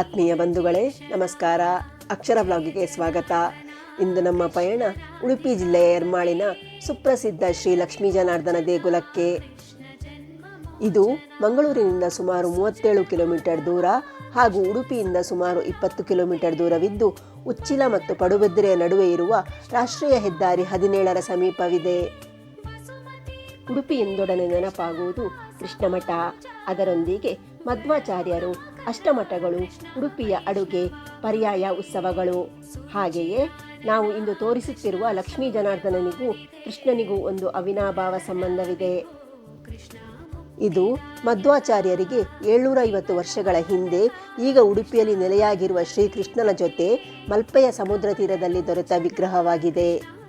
ಆತ್ಮೀಯ ಬಂಧುಗಳೇ, ನಮಸ್ಕಾರ. ಅಕ್ಷರ ಬ್ಲಾಗಿಗೆ ಸ್ವಾಗತ. ಇಂದು ನಮ್ಮ ಪಯಣ ಉಡುಪಿ ಜಿಲ್ಲೆಯ ಎರ್ಮಾಳಿನ ಸುಪ್ರಸಿದ್ಧ ಶ್ರೀ ಲಕ್ಷ್ಮೀ ಜನಾರ್ದನ ದೇಗುಲಕ್ಕೆ. ಇದು ಮಂಗಳೂರಿನಿಂದ ಸುಮಾರು ಮೂವತ್ತೇಳು ಕಿಲೋಮೀಟರ್ ದೂರ ಹಾಗೂ ಉಡುಪಿಯಿಂದ ಸುಮಾರು ಇಪ್ಪತ್ತು ಕಿಲೋಮೀಟರ್ ದೂರವಿದ್ದು, ಉಚ್ಚಿಲ ಮತ್ತು ಪಡುಬಿದ್ರೆಯ ನಡುವೆ ಇರುವ ರಾಷ್ಟ್ರೀಯ ಹೆದ್ದಾರಿ ಹದಿನೇಳರ ಸಮೀಪವಿದೆ. ಉಡುಪಿ ಎಂದೊಡನೆ ನೆನಪಾಗುವುದು ಕೃಷ್ಣಮಠ. ಅದರೊಂದಿಗೆ ಮಧ್ವಾಚಾರ್ಯರು ಅಷ್ಟಮಠಗಳು, ಉಡುಪಿಯ ಅಡುಗೆ, ಪರ್ಯಾಯ ಉತ್ಸವಗಳು. ಹಾಗೆಯೇ ನಾವು ಇಂದು ತೋರಿಸುತ್ತಿರುವ ಲಕ್ಷ್ಮೀ ಜನಾರ್ದನನಿಗೂ ಕೃಷ್ಣನಿಗೂ ಒಂದು ಅವಿನಾಭಾವ ಸಂಬಂಧವಿದೆ. ಇದು ಮಧ್ವಾಚಾರ್ಯರಿಗೆ ಏಳ್ನೂರ ಐವತ್ತು ವರ್ಷಗಳ ಹಿಂದೆ ಈಗ ಉಡುಪಿಯಲ್ಲಿ ನೆಲೆಯಾಗಿರುವ ಶ್ರೀಕೃಷ್ಣನ ಜೊತೆ ಮಲ್ಪೆಯ ಸಮುದ್ರ ತೀರದಲ್ಲಿ ದೊರೆತ ವಿಗ್ರಹವಾಗಿದೆ.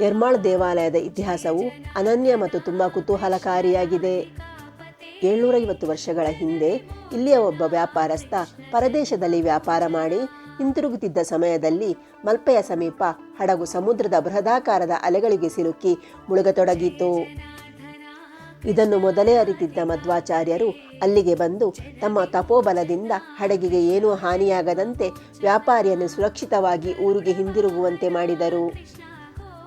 ಎರ್ಮಾಳ್ ದೇವಾಲಯದ ಇತಿಹಾಸವು ಅನನ್ಯ ಮತ್ತು ತುಂಬ ಕುತೂಹಲಕಾರಿಯಾಗಿದೆ. ಏಳ್ನೂರೈವತ್ತು ವರ್ಷಗಳ ಹಿಂದೆ ಇಲ್ಲಿಯ ಒಬ್ಬ ವ್ಯಾಪಾರಸ್ಥ ಪರದೇಶದಲ್ಲಿ ವ್ಯಾಪಾರ ಮಾಡಿ ಹಿಂತಿರುಗುತ್ತಿದ್ದ ಸಮಯದಲ್ಲಿ ಮಲ್ಪೆಯ ಸಮೀಪ ಹಡಗು ಸಮುದ್ರದ ಬೃಹದಾಕಾರದ ಅಲೆಗಳಿಗೆ ಸಿಲುಕಿ ಮುಳುಗತೊಡಗಿತು. ಇದನ್ನು ಮೊದಲೇ ಅರಿತಿದ್ದ ಮಧ್ವಾಚಾರ್ಯರು ಅಲ್ಲಿಗೆ ಬಂದು ತಮ್ಮ ತಪೋಬಲದಿಂದ ಹಡಗಿಗೆ ಏನೂ ಹಾನಿಯಾಗದಂತೆ ವ್ಯಾಪಾರಿಯನ್ನು ಸುರಕ್ಷಿತವಾಗಿ ಊರಿಗೆ ಹಿಂದಿರುಗುವಂತೆ ಮಾಡಿದರು.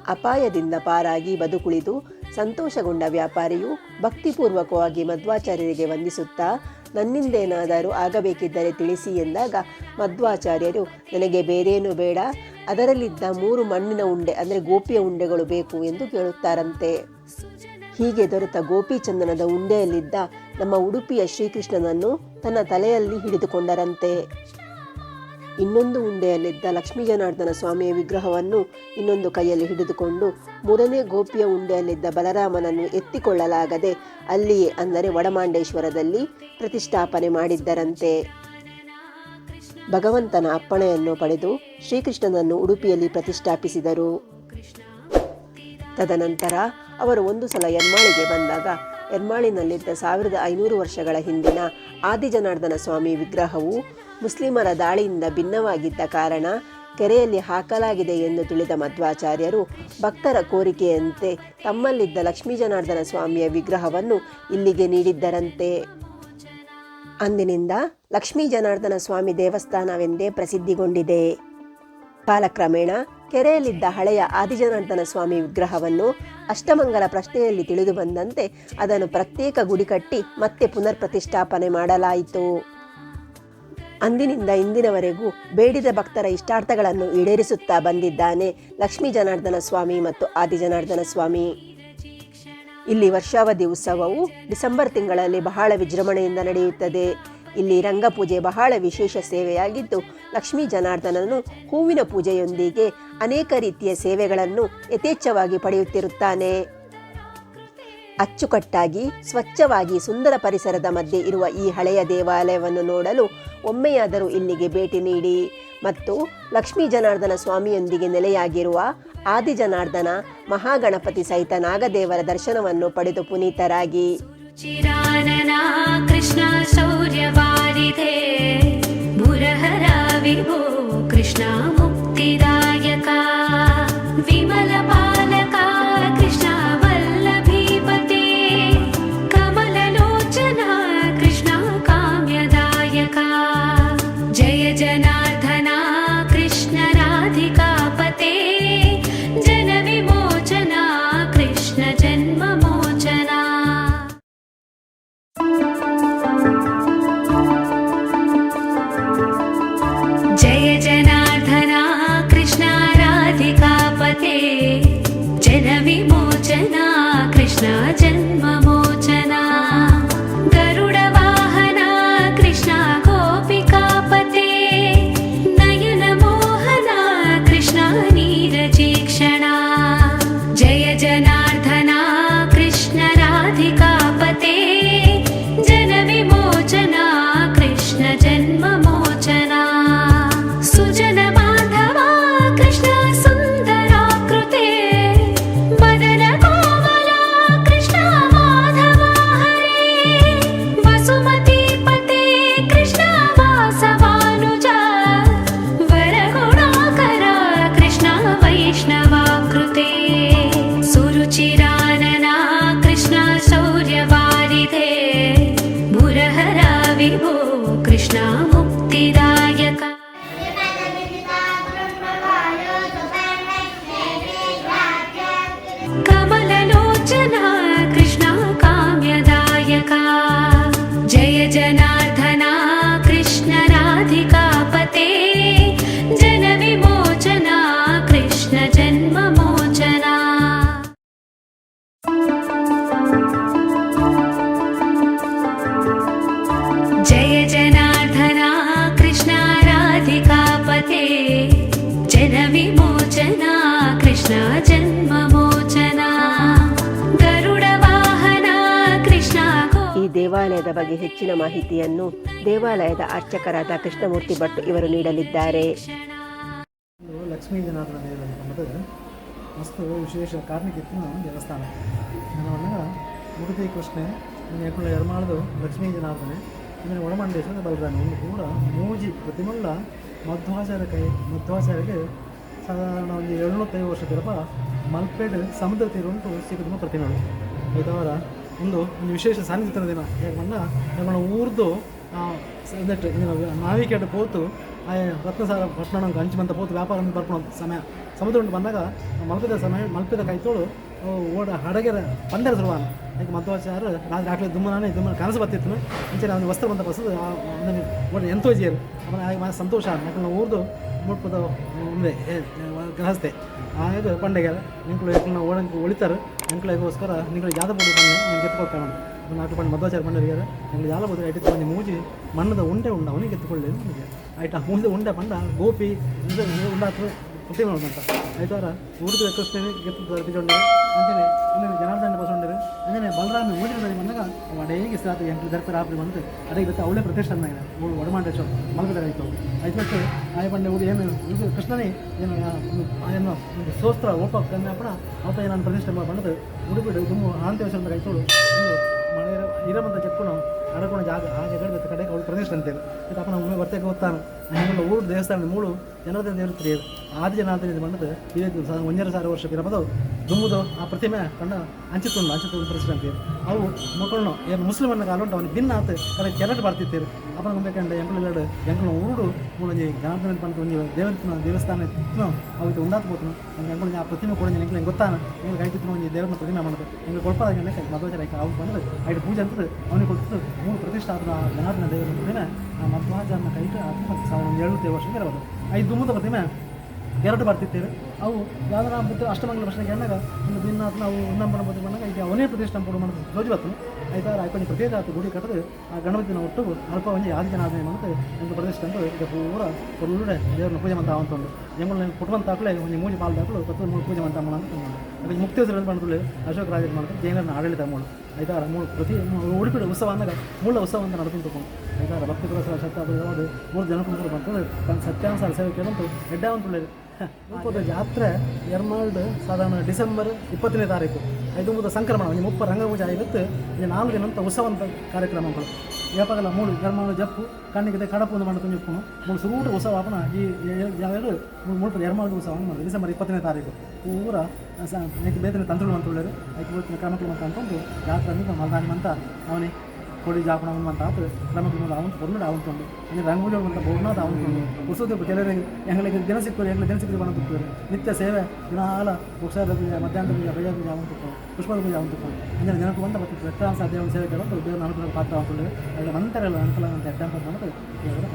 ಅಪಾಯದಿಂದ ಪಾರಾಗಿ ಬದುಕುಳಿದು ಸಂತೋಷಗೊಂಡ ವ್ಯಾಪಾರಿಯು ಭಕ್ತಿಪೂರ್ವಕವಾಗಿ ಮಧ್ವಾಚಾರ್ಯರಿಗೆ ವಂದಿಸುತ್ತಾ ನನ್ನಿಂದೇನಾದರೂ ಆಗಬೇಕಿದ್ದರೆ ತಿಳಿಸಿ ಎಂದಾಗ ಮಧ್ವಾಚಾರ್ಯರು, ನನಗೆ ಬೇರೇನು ಬೇಡ. ಅದರಲ್ಲಿದ್ದ ಮೂರು ಮಣ್ಣಿನ ಉಂಡೆ, ಅಂದರೆ ಗೋಪಿಯ ಉಂಡೆಗಳು ಬೇಕು ಎಂದು ಕೇಳುತ್ತಾರಂತೆ. ಹೀಗೆ ದೊರೆತ ಗೋಪಿಚಂದನದ ಉಂಡೆಯಲ್ಲಿದ್ದ ನಮ್ಮ ಉಡುಪಿಯ ಶ್ರೀಕೃಷ್ಣನನ್ನು ತನ್ನ ತಲೆಯಲ್ಲಿ ಹಿಡಿದುಕೊಂಡರಂತೆ. ಇನ್ನೊಂದು ಉಂಡೆಯಲ್ಲಿದ್ದ ಲಕ್ಷ್ಮೀ ಜನಾರ್ದನ ಸ್ವಾಮಿಯ ವಿಗ್ರಹವನ್ನು ಇನ್ನೊಂದು ಕೈಯಲ್ಲಿ ಹಿಡಿದುಕೊಂಡು ಮೂರನೇ ಗೋಪಿಯ ಉಂಡೆಯಲ್ಲಿದ್ದ ಬಲರಾಮನನ್ನು ಎತ್ತಿಕೊಳ್ಳಲಾಗದೆ ಅಲ್ಲಿಯೇ ಅಂದರೆ ವಡಮಾಂಡೇಶ್ವರದಲ್ಲಿ ಪ್ರತಿಷ್ಠಾಪನೆ ಮಾಡಿದ್ದರಂತೆ. ಭಗವಂತನ ಅಪ್ಪಣೆಯನ್ನು ಪಡೆದು ಶ್ರೀಕೃಷ್ಣನನ್ನು ಉಡುಪಿಯಲ್ಲಿ ಪ್ರತಿಷ್ಠಾಪಿಸಿದರು. ತದನಂತರ ಅವರು ಒಂದು ಸಲ ಎರ್ಮಾಳಿಗೆ ಬಂದಾಗ ಎರ್ಮಾಳಿನಲ್ಲಿದ್ದ ಸಾವಿರದ ಐನೂರು ವರ್ಷಗಳ ಹಿಂದಿನ ಆದಿಜನಾರ್ದನ ಸ್ವಾಮಿ ವಿಗ್ರಹವು ಮುಸ್ಲಿಮರ ದಾಳಿಯಿಂದ ಭಿನ್ನವಾಗಿದ್ದ ಕಾರಣ ಕೆರೆಯಲ್ಲಿ ಹಾಕಲಾಗಿದೆ ಎಂದು ತಿಳಿದ ಮಧ್ವಾಚಾರ್ಯರು, ಭಕ್ತರ ಕೋರಿಕೆಯಂತೆ ತಮ್ಮಲ್ಲಿದ್ದ ಲಕ್ಷ್ಮೀ ಜನಾರ್ದನ ಸ್ವಾಮಿಯ ವಿಗ್ರಹವನ್ನು ಇಲ್ಲಿಗೆ ನೀಡಿದ್ದರಂತೆ. ಅಂದಿನಿಂದ ಲಕ್ಷ್ಮೀ ಜನಾರ್ದನ ಸ್ವಾಮಿ ದೇವಸ್ಥಾನವೆಂದೇ ಪ್ರಸಿದ್ಧಿಗೊಂಡಿದೆ. ಕಾಲಕ್ರಮೇಣ ಕೆರೆಯಲ್ಲಿದ್ದ ಹಳೆಯ ಆದಿಜನಾರ್ದನ ಸ್ವಾಮಿ ವಿಗ್ರಹವನ್ನು ಅಷ್ಟಮಂಗಲ ಪ್ರಶ್ನೆಯಲ್ಲಿ ತಿಳಿದು ಬಂದಂತೆ ಅದನ್ನು ಪ್ರತ್ಯೇಕ ಗುಡಿ ಕಟ್ಟಿ ಮತ್ತೆ ಪುನರ್ ಪ್ರತಿಷ್ಠಾಪನೆ ಮಾಡಲಾಯಿತು. ಅಂದಿನಿಂದ ಇಂದಿನವರೆಗೂ ಬೇಡಿದ ಭಕ್ತರ ಇಷ್ಟಾರ್ಥಗಳನ್ನು ಈಡೇರಿಸುತ್ತಾ ಬಂದಿದ್ದಾನೆ ಲಕ್ಷ್ಮೀ ಜನಾರ್ದನ ಸ್ವಾಮಿ ಮತ್ತು ಆದಿ ಜನಾರ್ದನ ಸ್ವಾಮಿ. ಇಲ್ಲಿ ವರ್ಷಾವಧಿ ಉತ್ಸವವು ಡಿಸೆಂಬರ್ ತಿಂಗಳಲ್ಲಿ ಬಹಳ ವಿಜೃಂಭಣೆಯಿಂದ ನಡೆಯುತ್ತದೆ. ಇಲ್ಲಿ ರಂಗಪೂಜೆ ಬಹಳ ವಿಶೇಷ ಸೇವೆಯಾಗಿದ್ದು, ಲಕ್ಷ್ಮೀ ಜನಾರ್ದನನು ಹೂವಿನ ಪೂಜೆಯೊಂದಿಗೆ ಅನೇಕ ರೀತಿಯ ಸೇವೆಗಳನ್ನು ಯಥೇಚ್ಛವಾಗಿ ಪಡೆಯುತ್ತಿರುತ್ತಾನೆ. ಅಚ್ಚುಕಟ್ಟಾಗಿ, ಸ್ವಚ್ಛವಾಗಿ, ಸುಂದರ ಪರಿಸರದ ಮಧ್ಯೆ ಇರುವ ಈ ಹಳೆಯ ದೇವಾಲಯವನ್ನು ನೋಡಲು ಒಮ್ಮೆಯಾದರೂ ಇಲ್ಲಿಗೆ ಭೇಟಿ ನೀಡಿ. ಮತ್ತು ಲಕ್ಷ್ಮೀ ಜನಾರ್ದನ ಸ್ವಾಮಿಯೊಂದಿಗೆ ನೆಲೆಯಾಗಿರುವ ಆದಿ ಜನಾರ್ದನ ಮಹಾಗಣಪತಿ ಸಹಿತ ನಾಗದೇವರ ದರ್ಶನವನ್ನು ಪಡೆದು ಪುನೀತರಾಗಿ. ಕೃಷ್ಣ ಕೃಷ್ಣ ಮುಕ್ತಿದಾಯಕ. ವಿಮಲ కృష్ణ ముక్తిదా पते जनविमोचना कृष्ण जन्ममोचना ಗರುಡವಾಹನ ಕೃಷ್ಣ ಈ ದೇವಾಲಯದ ಬಗ್ಗೆ ಹೆಚ್ಚಿನ ಮಾಹಿತಿಯನ್ನು ದೇವಾಲಯದ ಅರ್ಚಕರಾದ ಕೃಷ್ಣಮೂರ್ತಿ ಭಟ್ ಇವರು ನೀಡಲಿದ್ದಾರೆ. ಲಕ್ಷ್ಮೀ ಜನಾರ್ದನ ದೇವರ ವಸ್ತು ವಿಶೇಷ ಕಾರ್ಮಿಕಿತ್ತಿನ ದೇವಸ್ಥಾನ. ನನ್ನ ಮುಡುತಿ ಕೃಷ್ಣೆ ಯಾಕಂದ್ರೆ ಎರ್ಮಾಳದು ಲಕ್ಷ್ಮೀ ಜನಾರ್ದನೆ ಇದನ್ನು ಒಳಮಂಡೇಶ್ವರ ಬಲರಾಮ. ಇನ್ನು ಕೂಡ ಮೂಜಿ ಪ್ರತಿಮುಳ್ಳ ಪ್ರತಿಮಲ್ಲ ಕೈ, ಮಧ್ವಾಚಾರ್ಯಗೆ ಸಾಧಾರಣ ಒಂದು ಏಳ್ನೂತ್ತೈದು ವರ್ಷದ ಮಲ್ಪೇಡ್ ಸಮುದ್ರ ತೀರ ಉಂಟು ಸಿಗುವ ಪ್ರತಿಮೆಗಳು ಐದವರ ಒಂದು ಒಂದು ವಿಶೇಷ ಸಾನ್ನಿಧ್ಯದ ದಿನ. ಯಾಕಂದ ನಮ್ಮ ಊರ್ದು ನಾವಿಕೆಟ್ ಪೋತು ಆ ರತ್ನಸಾರ ಪಟ್ಟಣ ಹಂಚಿಮಂತ ಪೋತು ವ್ಯಾಪಾರ ಬರ್ಪಣ ಸಮಯ. ಸಮುದ್ರ ಉಂಟು ಬಂದಾಗ, ಮಲ್ಪಿದ ಸಮಯ, ಮಲ್ಪಿದ ಕೈತೋಳು ಓಡ ಹಡಗೆರ ಪಂದರ ಸುರುವಾನ ಯಾಕೆ ಮಧ್ವಾಚಾರ ರಾತ್ರಿ ಆಕಲಿ ದುಮ್ಮನೇ ದುಮ್ಮನ ಕನಸು ಬರ್ತಿತ್ತು. ಮುಂಚೆ ನಾನು ವಸ್ತ್ರ ಬಂದ ಬಸದು ನನಗೆ ಎಂತೋ ಎಂತೋಜಿಯರು ಆಮೇಲೆ ಆಗ ಸಂತೋಷ ಯಾಕಂದ್ರೆ ಊರ್ದು ಮುಟ್ಪದ ಒಂದೇ ಗ್ರಹಸ್ಥೆ ಆಗ ಪಂಡೆಗೆ ನಿಂಕಳು ಯಾಕಂದ್ರೆ ಓಡಂಗೆ ಉಳಿತಾರೆ. ನಿಂಕಳಿಗೋಸ್ಕರ ನಿಂಗಳು ಜಾದ ಬೋದು ಬಂದು ನಿಮ್ಗೆ ಎತ್ಕೊಳ್ತಾನೆ ನಾಲ್ಕು ಪಂಡ ಮಧ್ವಾಚಾರ ಪಂಡರಿಗೆ ನಿಮ್ಗೆ ಜಾಲ ಬೋದು ಐಟಿ ಬಂದು ಮೂಜಿ ಮಣ್ಣದ ಉಂಡೆ ಉಂಡ. ಅವನಿಗೆ ಎತ್ಕೊಳ್ಳಿ ನಿಮಗೆ ಆಯ್ತಾ? ಮುಂದೆ ಉಂಡೆ ಪಂಡ ಗೋಪಿ, ಇದು ಪ್ರತಿ ಮಾಡೋದಂತ ಆಯ್ತಾರ ಊರಿದ ಕೃಷ್ಣನೇ ಗೆತ್ತು ತರ್ಪಿಕೊಂಡೆ ಅಂಜನೆ ಇನ್ನೇನು ಜನಾರ್ದನ ಬಸವಂಡರು ಅಂಜನೆ ಬಲರಾಮ ಮೂಜಿನ ಬಂದಾಗ ಅಡೇಗೆ ಸಾತು ಎಂಟು ದರ್ಪರ ಆಪ್ರಿ ಬಂದು ಅದೇ ಇವತ್ತು ಅವಳೇ ಪ್ರತಿಷ್ಠಾನ ಇದೆ ಒಡಮಾಂಡೇಶ್ವರ ಮಲಗದ ಆಯಿತು. ಐದು ವರ್ಷ ಆಯ ಬಂಡೆ ಊರು ಏನು, ಇದು ಕೃಷ್ಣನೇ ಏನು ಏನು, ಒಂದು ಸೋಸ್ತ್ರ ಓಪ ಕನ್ನಪ್ಪಣ ಅವತ್ತ ನಾನು ಪ್ರತಿಷ್ಠೆ ಬಂದದ್ದು ಉಡುಪಿಡು ತುಂಬ ಮಳೆ ಇರಮಂತ ಚೆಪ್ಪುಣ ಅಡಕೋಣ ಜಾಗ, ಹಾಗೆ ಕಡೆ ಅವಳು ಪ್ರದೇಶ ಅಂತೇಳಿ ಇದು ಅಪ್ಪನ ಒಮ್ಮೆ ಬರ್ತೇವೆ ಗೊತ್ತಾನು ಹಿಂಗೆಲ್ಲ ಊರು ದೇವಸ್ಥಾನ ಮೂಳು ಜನಾರ್ದನ ದೇವರು ಆದಿ ಜನಾರ್ದನ ಇದು ಬಂದದ್ದು ಇದೇ ಒಂದೆರಡು ಸಾವಿರ ವರ್ಷಕ್ಕೆ ಇರಬಹುದು ದುಮ್ಮುದು, ಆ ಪ್ರತಿಮೆ ಕಂಡ ಅಂಚಿಕೊಂಡು ಅಂಚಿಕೊಂಡು ಪರಿಸ್ಥಿತಿ ಅವು ಮಕ್ಕಳನ್ನು, ಏನು ಮುಸ್ಲಿಮನ್ನ ಕಾಲುಂಟು ಅವನಿಗೆ ಭಿನ್ನ ಆತು ಅದಕ್ಕೆ ಕೆರಟ್ ಬರ್ತಿತ್ತೀರಿ ಅಪ್ಪನ ಬೇಕಂಡ ಎರಡು ಎಂಕಲು ಊರು ಮೂಳಂಜಿ ಜನಾರ್ದನ ಪಂತ ಒಂದು ದೇವರ ದೇವಸ್ಥಾನ ಇತ್ತು ಅವತ್ತು ಉಂದಾತ ಹೋತು ನಂಗೆ ಎಂಕಲು ಆ ಪ್ರತಿಮೆ ಕೂಡ ಎಂಕಲು ಗೊತ್ತಾನ? ನಿಮ್ಗೆ ಆಯ್ತು ಒಂದು ದೇವರ ಪ್ರತಿಮೆ ಮಾಡೋದು. ಎಂಗೆ ಕೊಡ್ಪಾದಾಗ ಮಧ್ವಾಚಾರ ಆಯ್ತು ಅವ್ರು ಬಂದ್ರೆ ಐದು ಪೂಜೆ ಅಂತ ಅವನಿಗೆ ಕೊಟ್ಟು ಮೂರು ಪ್ರತಿಷ್ಠಾಪನ ಜನಾರ್ದನ ದೇವರ ಪ್ರತಿಮೆ, ಆ ಮಧ್ವಾಚಾರನ ಕೈಟ ಹತ್ತೊಂಬತ್ತು ಸಾವಿರದ ಒಂದು ಏಳು ವರ್ಷಕ್ಕೆ ಐದು ಮುಂದೆ ಪ್ರತಿಮೆ ಎರಡು ಬರ್ತಿದ್ದೇವೆ ಅವು ಯಾವ್ದಾರ ಬಿಟ್ಟು ಅಷ್ಟಮಂಗಲ ಪ್ರಶ್ನೆಗೆ ಏನಾಗ ಒಂದು ದಿನ ಆತು ನಾವು ಉನ್ನಂಬನ ಬದಲು ಬಂದಾಗ ಈಗ ಅವನೇ ಪ್ರದೇಶ ಕೊಡು ಮಾಡೋದು ಜೋಜಿ ಬತ್ತು ಆಯ್ತಾ? ರಾಯಪಣಿ ಪ್ರತ್ಯೇಕ ಆತು ಗುಡಿ ಕಟ್ಟದು. ಆ ಗಣಪತಿನ ಒಟ್ಟು ಅಲ್ಪ ಆದಿ ಜನ ಆದಾಯ ಮಾಡುತ್ತೆ ಒಂದು ಪ್ರದೇಶ ತಂದು ಈಗ ಪೂರ ಒಳ್ಳೆ ದೇವ್ರನ್ನ ಪೂಜೆ ಮಾಡ್ತಾ ಎಂಗಳು ಕುಟುಂಬ ತಾಕಲೆ ಒಂದು ಮೂಜಿ ಪಾಲ್ ತಾಕಲು ಕತ್ತು ಮೂರು ಪೂಜೆ ಮಾಡ್ತಾ ಅಂತ ಅದಕ್ಕೆ ಮುಕ್ತಿ ಹೆಸರು ಬಂದು ಅಶೋಕ ರಾಜ ಮಾಡಿದ್ರು ಜೈನರನ್ನ ಆಡಳಿತ ಮೂಲ ಆಯ್ತಾ? ಮೂರು ಪ್ರತಿ ಉಡುಪಿ ಉತ್ಸವ ಅಂದಾಗ ಮೂಲ ಉತ್ಸವ ಅಂತ ನಡೆದುಕೊಂಡು ಆಯ್ತಾ? ಭಕ್ತಿ ಪ್ರಸಾರ ಶತಾಬ್ದಿ ಮೂರು ಜನಕ್ಕೆ ಬರ್ತದೆ ತನ್ನ ಸತ್ಯಾನುಸಾರ ಸೇವೆ ಕೇಳಂತು ಎಡ್ಡಾವಂತ ರೂಪದ ಜಾತ್ರೆ ಎರ್ಮಾಲ್ಡ್ ಸಾಧಾರಣ ಡಿಸೆಂಬರ್ ಇಪ್ಪತ್ತನೇ ತಾರೀಕು. ಐದು ಮುದ ಸಂಕ್ರಮಣ, ಈ ಮುಪ್ಪ ರಂಗಪೂಜೆ ಆಗಿತ್ತು ಇದು ನಾಲ್ಕು ದಿನಂತ ಉತ್ಸವಂತ ಕಾರ್ಯಕ್ರಮಗಳು. ಯಾವಾಗಲ್ಲ ಮೂಳು ಎರ್ಮಾಳು ಜಪ್ಪು, ಕಣ್ಣಿಗೆ ಕಡಪು ಒಂದು ಮಾಡ್ತು ತುಂಬಿಪ್ಪುನು ಮೂಳು ಉತ್ಸವ ಆಪನ ಈ ಯಾವ್ಯಾರು ಮೂರು ಎರ್ಮಾಳು ಉತ್ಸವ ಮಾಡಿ ಡಿಸೆಂಬರ್ ಇಪ್ಪತ್ತನೇ ತಾರೀಕು. ಪೂರ ಬೇತನೆ ತಂತ್ರಗಳು ಅಂತ ಹೇಳರು ಐದು ಅಂತ ಅಂತಂದು ಜಾತ್ರೆ ಅಂತ ಮಲ್ದಾನಿ ಅಂತ ಅವನೇ ಕೋಳಿ ಜಾಪಣ ಅಂತ ಆತು ಕ್ರಮಗಳು ಅವಂತ ಬರ್ನಡ ಅವಂತಂದು ಇನ್ನು ರಂಗೋಲಿ ಅಂತ ಬೋರ್ನಾದ ಅವಂತಂದು ಉಸುದು ಕೆಲವರಿಗೆ ಎಂಗಳಿಗೆ ದಿನ ಸಿಕ್ಕರು ಎಂಗ್ಲ ದಿನ ಸಿಕ್ಕರು ಬಂದು ತುಪ್ಪರು ನಿತ್ಯ ಸೇವೆ ದಿನಾಲ ವೃಕ್ಷಾದ ಪೂಜೆ, ಮಧ್ಯಾಹ್ನದ ಪೂಜೆ ಬಯ್ಯ ಪೂಜೆ ಅವನು ತುಪ್ಪ ಪುಷ್ಪದ ಪೂಜೆ ಅವನು ತುಪ್ಪ ಅಂದರೆ ಜನಕ್ಕೆ ಬಂದ ಮತ್ತು ವ್ಯಕ್ತಾಂಶ ದೇವನ ಸೇವೆ ಕೇಳೋದು ದೇವರ ಅನುಕೂಲ ಪಾತ್ರ ಅಂತಂದ್ರೆ ಅದರ ನಂತರಲ್ಲ ಅನುಕೂಲ ಅಂತ ಎಕ್ಸಾಂಪಲ್ ಅನ್ನೋದು ದೇವರ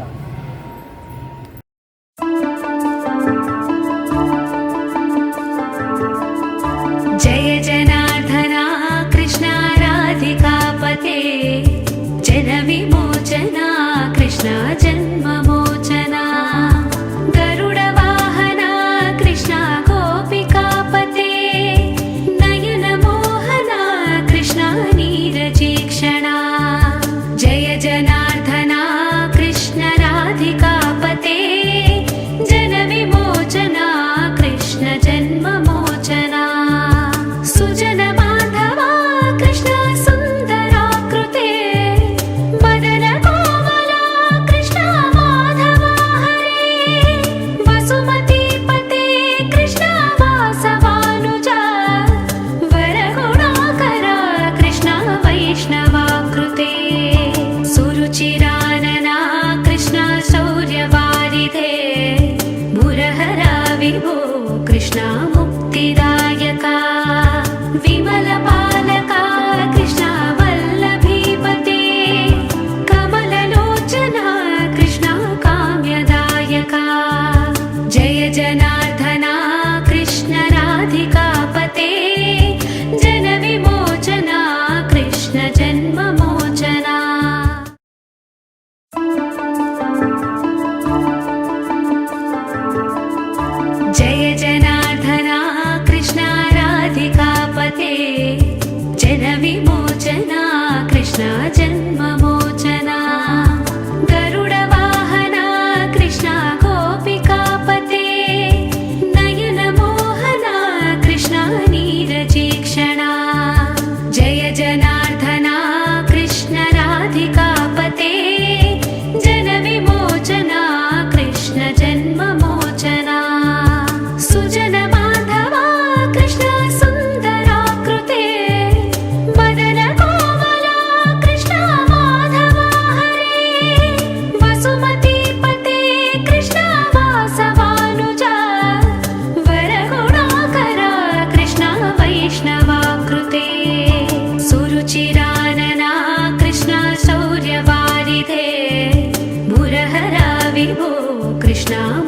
না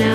না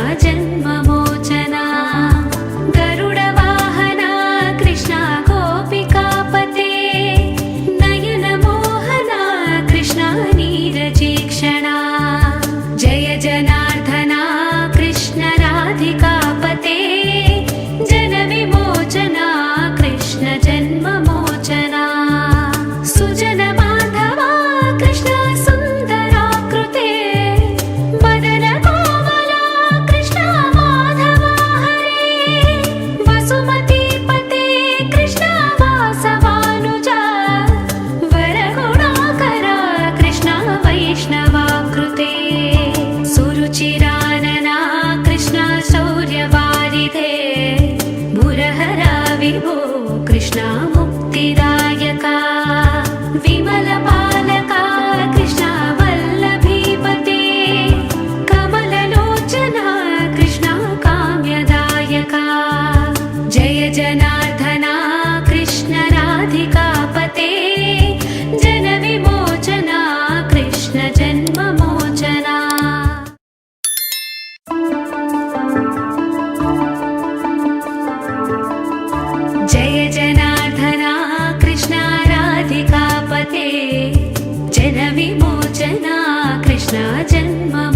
my.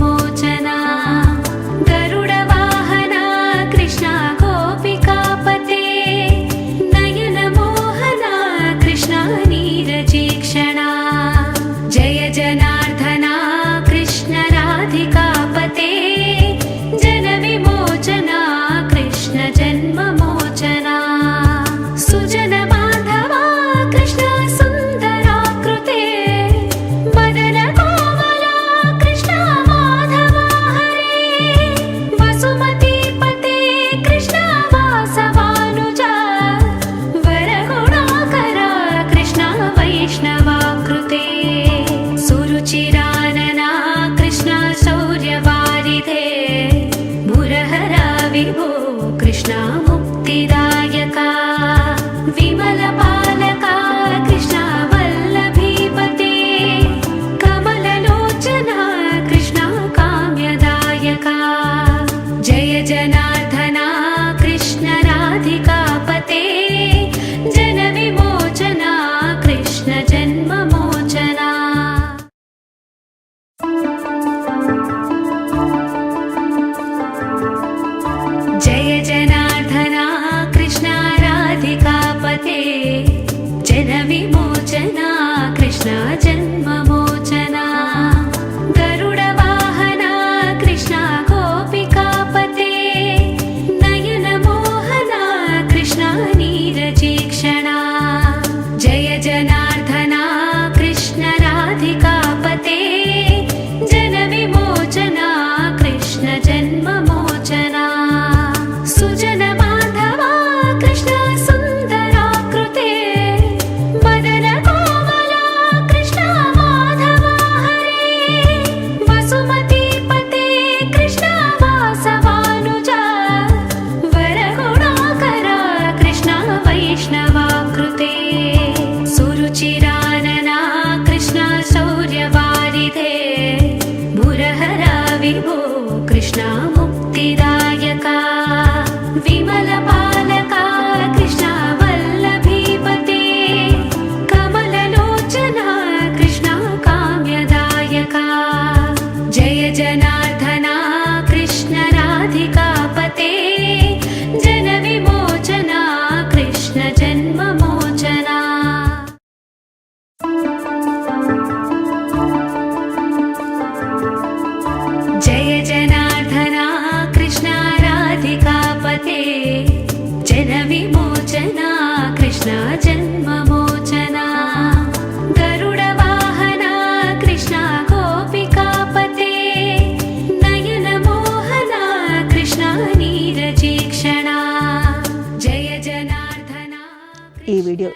நீரஜே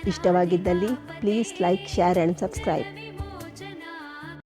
ಇಷ್ಟವಾಗಿದ್ದಲ್ಲಿ please like share and subscribe